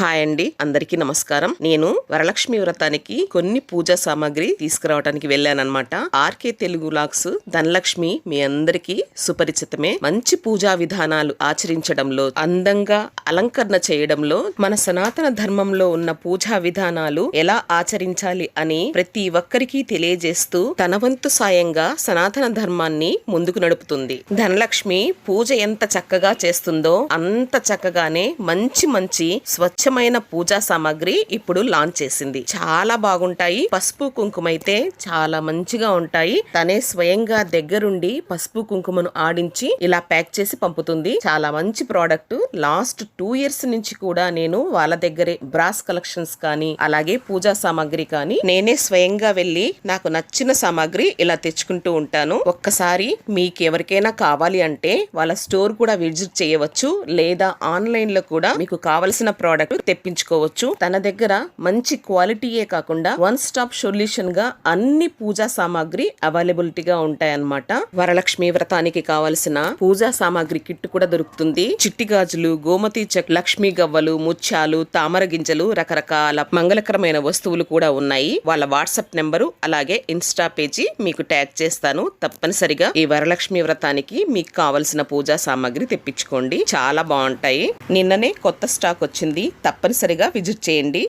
Hi అండి. అందరికీ నమస్కారం. నేను వరలక్ష్మి వ్రతానికి కొన్ని పూజా సామాగ్రి తీసుకురావడానికి వెళ్ళానమాట ఆర్కే తెలుగు లాక్స్ ధనలక్ష్మి మీ అందరికీ సుపరిచితమే. మంచి పూజా విధానాలు ఆచరించడంలో అందంగా అలంకరణ చేయడంలో మన సనాతన ధర్మంలో ఉన్న పూజా విధానాలు ఎలా ఆచరించాలి అని ప్రతి ఒక్కరికి తెలియజేస్తూ తన వంతు సాయంగా సనాతన ధర్మాన్ని ముందుకు నడుపుతుంది. ధనలక్ష్మి పూజ ఎంత చక్కగా చేస్తుందో అంత చక్కగానే మంచి మంచి స్వచ్ఛ స్వచ్ఛమైన పూజా సామాగ్రి ఇప్పుడు లాంచ్ చేసింది. చాలా బాగుంటాయి. పసుపు కుంకుమ అయితే చాలా మంచిగా ఉంటాయి. తనే స్వయంగా దగ్గరుండి పసుపు కుంకుమను ఆడించి ఇలా ప్యాక్ చేసి పంపుతుంది. చాలా మంచి ప్రోడక్ట్. లాస్ట్ టూ ఇయర్స్ నుంచి కూడా నేను వాళ్ళ దగ్గరే బ్రాస్ కలెక్షన్స్ కానీ అలాగే పూజా సామాగ్రి కానీ నేనే స్వయంగా వెళ్ళి నాకు నచ్చిన సామాగ్రి ఇలా తెచ్చుకుంటూ ఉంటాను. ఒక్కసారి మీకు ఎవరికైనా కావాలి అంటే వాళ్ళ స్టోర్ కూడా విజిట్ చేయవచ్చు. లేదా ఆన్లైన్లో కూడా మీకు కావలసిన ప్రోడక్ట్ తెప్పించుకోవచ్చు? తన దగ్గర మంచి క్వాలిటీయే కాకుండా వన్ స్టాప్ సొల్యూషన్గా అన్ని పూజా సామాగ్రి అవైలబిలిటీ గా ఉంటాయన్నమాట. వరలక్ష్మి వ్రతానికి కావలసిన పూజా సామాగ్రి కిట్ కూడా దొరుకుతుంది. చిట్టి గాజులు గోమతి చెక్ లక్ష్మీ గవ్వలు ముత్యాలు తామర గింజలు రకరకాల మంగళకరమైన వస్తువులు కూడా ఉన్నాయి. వాళ్ళ వాట్సాప్ నెంబరు అలాగే ఇన్స్టా పేజీ మీకు ట్యాగ్ చేస్తాను. తప్పనిసరిగా ఈ వరలక్ష్మి వ్రతానికి మీకు కావలసిన పూజా సామాగ్రి తెప్పించుకోండి. చాలా బాగుంటాయి. నిన్ననే కొత్త స్టాక్ వచ్చింది. తప్పనిసరిగా విజిట్ చేయండి.